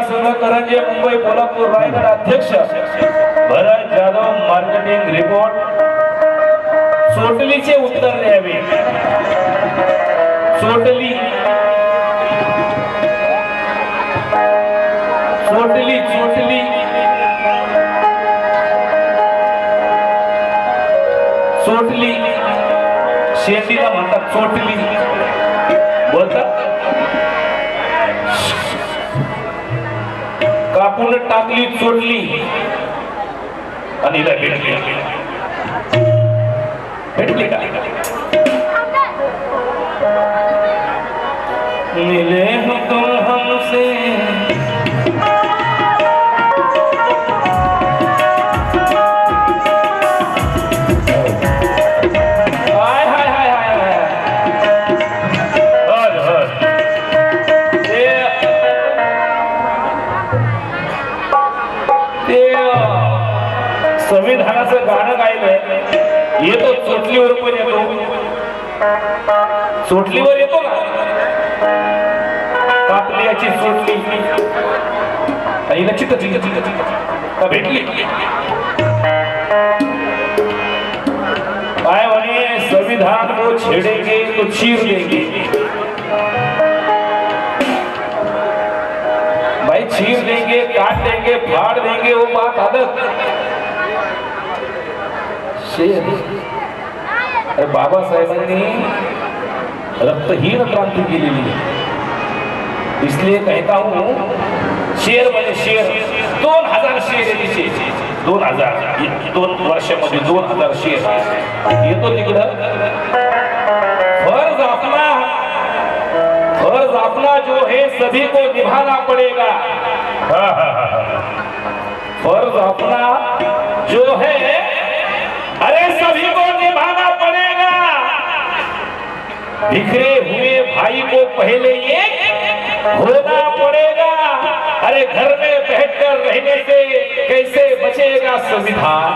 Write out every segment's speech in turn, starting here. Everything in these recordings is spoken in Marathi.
म्हणजे करंजे मुंबई कोल्हापूर रायगड अध्यक्ष भरत जाधव मार्केटिंग रिपोर्ट चोटलीचे उत्तर द्यावे. चोटली चोटली चोटली चोटली शेतीला म्हणतात चोटली बोलतात? कापून टाकली चोडली आणि हिला भेटली भेटली का मिले हो तुम हमसे चोटलीवर येतो ना. कापली याची चोटली आईला चिक चित चित चित भेटली? काय म्हणे? संविधान को छेडेंगे तो चीर देंगे भाई चीर देंगे काट देंगे फाड़ देंगे वो बात आदत शेर अरे बाबासाहेबांनी रक्तहीन क्रांती केलेली आहे. इसलिए कहता हूं शेर म्हणजे शेर. दोन हजार शेर आहे तिचे. दोन हजार. दोन वर्षामध्ये दोन हजार शेर. येतो तिकडं. फर्ज अपना फर्ज अपना जो है सभी को निभाना पड़ेगा. फर्ज बिखरे हुए भाई को पहले ये होना पड़ेगा। अरे घर में बैठकर रहने से कैसे बचेगा संविधान?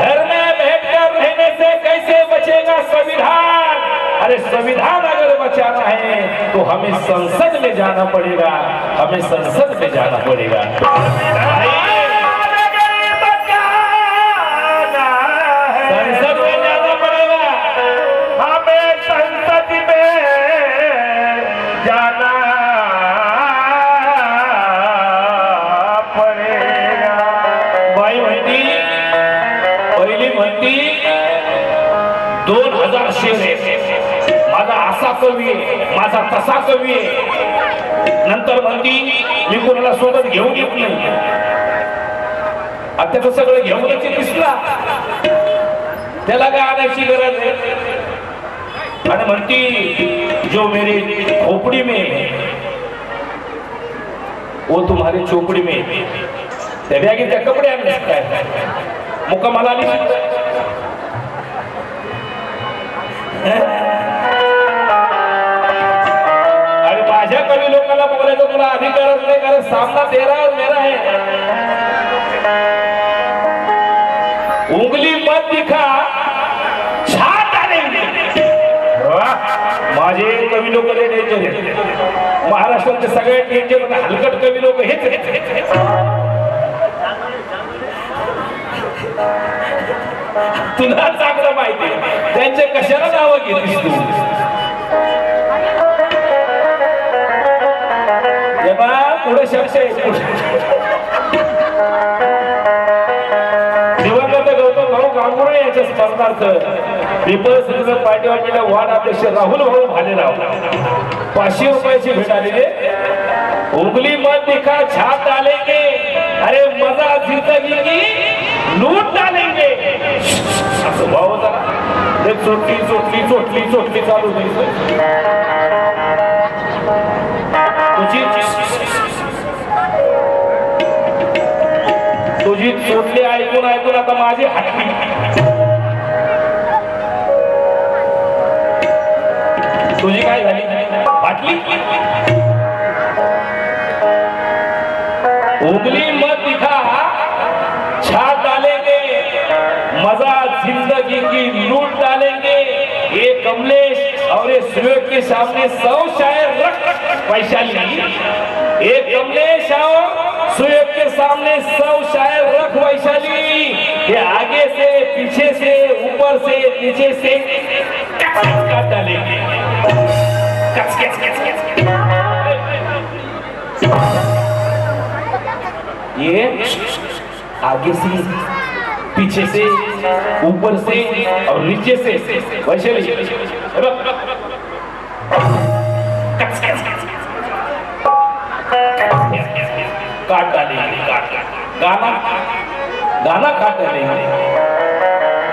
घर में बैठकर रहने से कैसे बचेगा संविधान? अरे संविधान अगर बचाना है तो हमें संसद में जाना पड़ेगा। हमें संसद में जाना पड़ेगा। दोन हजार शेर आहे माझा असा कवी आहे माझा तसा कवी आहे. नंतर म्हणती मी कोणाला सोबत घेऊन येत नाही. आता तो सगळं घेऊनच दिसला. त्याला काय आणायची गरज आहे? आणि म्हणती जो मेरी खोपड़ी में ओ वो तुम्हारी चोपड़ी में त्या बॅगेत त्या कपडे आणले काय मुक्कामाला आली. आणि माझ्या कवी लोकांना बोलायचं तुला अधिकारच नाही कारण सामना तेरा मेरा आहे उंगली मत दिखा छाट डालेंगे माझे कवी लोक लय महाराष्ट्रातले सगळे डेंजर हलकट कवी लोक हेच, हेच, हेच. तुला चांगलं माहिती त्यांचे कशाला नावं घेतीस तू? हे बा पुढे शब्द दिवंगत गौतम भाऊ गांगुर्डे यांच्या स्मरणार्थ people's reserve party of India ward अध्यक्ष राहुल भाऊ भालेराव. पाचशे रुपयाची भेट आलेली उगली मन दिखा छाप डालेंगे. अरे मजा जिंदगी की लूट चोटली चोटली चोटली चोटली चालू तुझी तुझी चोटली ऐकून ऐकून आता माझी हटली. तुझी काय झाली? फाटली उगली मत दिखा छात आले मजा जिंदगी की लूट सुयोग के सामने सौ शायर रख वैशाली ये कमलेश आओ सुयोग के सामने सौ शायर रख वैशाली ये आगे से पीछे से ऊपर से नीचे से। डालेंगे ये आगे से पीछे से ऊपर से और नीचे से। वैशाली काट डालेंगे काट गाना गाना काट डालेंगे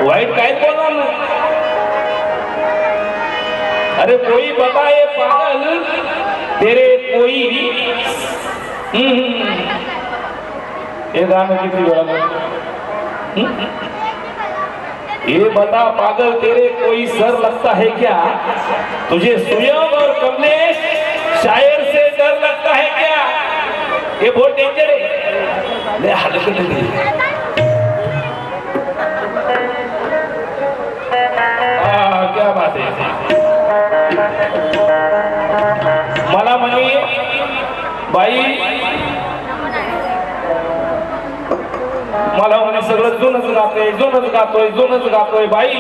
वाइट काय बोलना ना अरे कोई बताए पागल? तेरे कोई हम्म, ये गाणं किती वेळा हम्म? ये बता पागल तेरे कोई सर लगता है क्या? तुझे सुयम और कमलेश ये बहुत डेंजर है ले हल्के क्या बात आहे. मला म्हणे बाई मला म्हणे सगळं जुनच गातोय जुनच गातोय जुनच गातोय बाई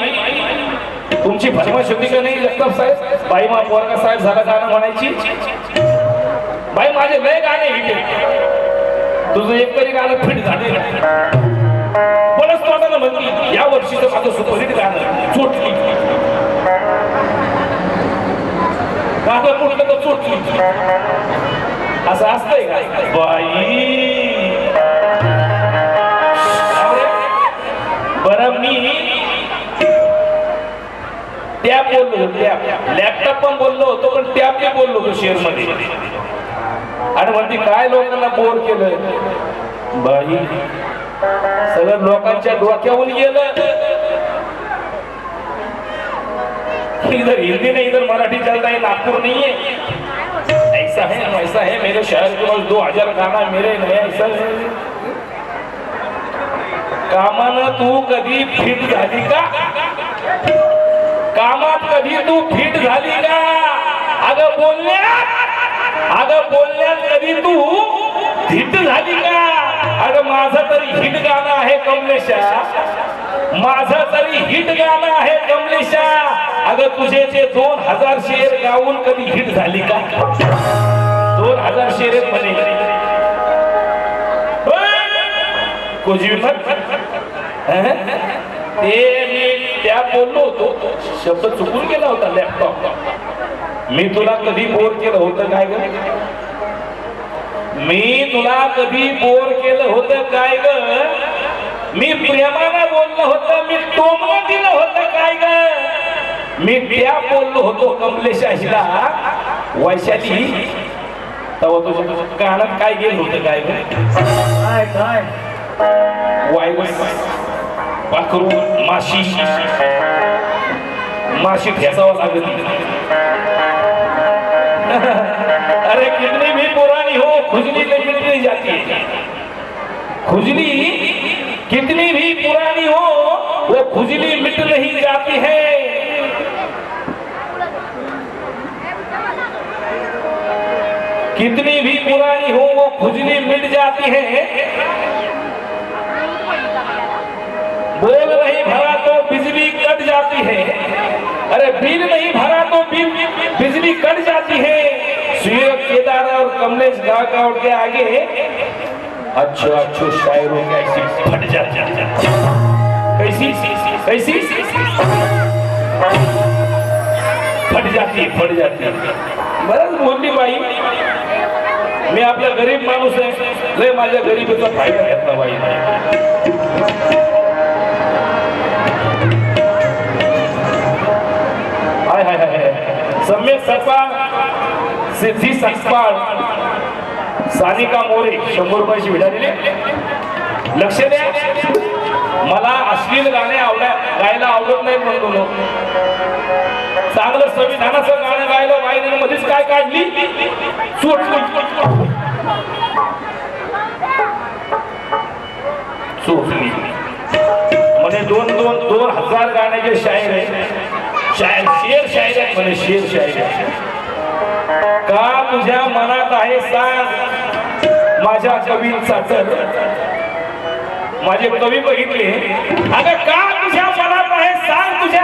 तुमची भजमा शुद्धी का नाही जगताप साहेब? बाई मा पोरगा साहेब झाला गाणं म्हणायची? बाई माझे लय गाणे हिट तुझं एक तरी गाणं फिट झाले कोणच तोंडानं म्हणली या वर्षीचं माझं सुपरहिट गाणं चोटली. गाणं कुठलं तर चोटली. असं असतंय का? बाई. बरं मी टॅप बोललो टॅप लॅपटॉप पण बोललो होतो पण टॅप बोललो होतो शेअरमध्ये आणि म्हणते काय लोकांना बोर केलं बाई सगळं लोकांच्या डोक्याहून गेलं. इधर हिंदी नाही इधर मराठी चलता है नागपुर नहीं है ऐसा है वैसा है मेरे शहर के पास दो हजार गाना मेरे नहीं ऐसा है. कामानं तू कधी फिट झाली का? कामात कधी तू फिट झाली का? अगं बोलण्यात अगं बोलण्यात कधी तू हिट झाली का? अगं माझं तरी हिट गाणं आहे कमलेशा. माझं तरी हिट गाणं आहे कमलेशा. अगं तुझे ते दोन हजार शेर गाऊन कधी हिट झाली का? दोन हजार शेर म्हणे. कुछ ते मी त्या बोललो होतो. शब्द चुकून गेला होता लॅपटॉप मी तुला कधी बोर केलं होतं काय ग? मी तुला कधी बोर केलं होतं काय ग? मी प्रेमानं बोललो होतं मी टोमणं दिलं होतं काय ग? मी त्या बोललो होतो कमलेशाहीला वैशाली तेव्हा तुझ्या कानात काय गेलं होतं काय ग? काय काय? वाय पाखरू माशी. माशी ठेसावं लागत नहीं जाती। है खुजली कितनी भी पुरानी हो, वो खुजली मिट नहीं जाती है। कितनी भी पुरानी हो, वो खुजली मिट जाती है। बोल नहीं भरा तो बिजली कट जाती है। अरे बिल नहीं भरा तो बिजली कट जाती है। सूर्य केदार और कमलेश गा के आगे अच्छो अच्छो शायरों की ऐसी फट जा है। कैसी कैसी? फट जाती है फट जाती है। बरंच मोदी बाई मी आपला गरीब माणूस आहे लय माझ्या गरीबीचा फायदा घेतला बाई हाय हाय हाय सम्यक सत्पाळ सिद्धी सत्पाळ सानिका मोरे शंभर रुपयाची विडा दिली. लक्ष द्या. मला अश्लील गाणे आवडा गायला आवडत नाही म्हणतो नो. चांगलं संविधानाचं गाणं गायलं बाईने मध्येच काय काढली? चोट चोटली म्हणे दोन दोन दोन हजार गाण्याचे शायर आहे शायर शेर शायर आहे म्हणे शेर शायर आहे का तुझ्या मनात आहे सांग माझ्या कवींचा तर माझे कवी बघितले. अगं का तुझ्या मनात आहे सांग तुझ्या?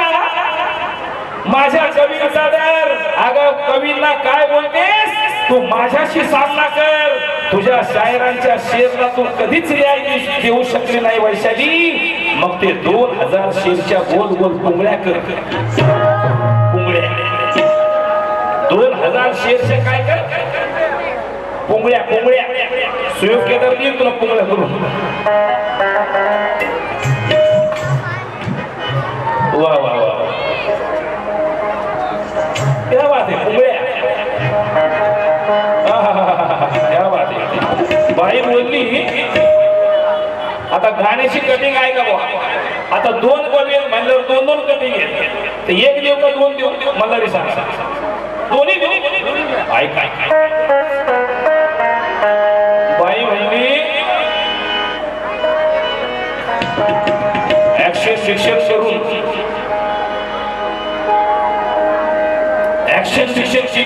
माझ्या कवींचा दर. अगं कवींना काय बोलतेस? तू माझ्याशी सामना कर. तुझ्या शायरांच्या शेरला तू कधीच रियायती देऊ शकली नाही वैशाली. मग ते दोन हजार शेरच्या गोल गोल कोंबड्या कर. शीर्षक काय कर पुंगळ्या पुंगळ्या. सुयोग केदार देईल तुला पुंगळ्या करून वा वा वा क्या बात आहे पुंगळ्या आहाहाहा, क्या बात. आहे बाई बोलली आता गाण्याची कटिंग आहे का बुवा? आता दोन कवी म्हणल्यावर दोन दोन कटिंग आहेत तर एक देऊ का दोन देऊ? मला रे सांग दोन्ही देऊ? ऐक बाई म्हणली ऍक्शन शिक्षक करून ऍक्शन शिक्षक.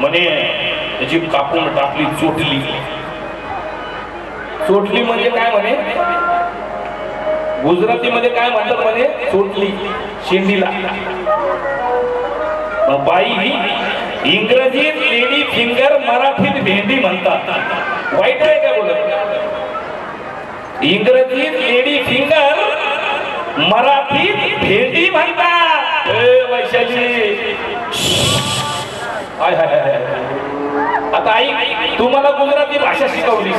म्हणे त्याची कापून टाकली चोटली. चोटली म्हणजे काय म्हणे? गुजरातीमध्ये काय म्हणतात म्हणे? चोटली. शेंडीला. बाई इंग्रजीत लेडी फिंगर मराठीत भेंडी म्हणतात. वाईट आहे का बोलत? इंग्रजीत लेडी फिंगर मराठीत भेंडी म्हणतात. वैशाली. हाय हाय हाय. आता आई तू मला गुजराती भाषा शिकवली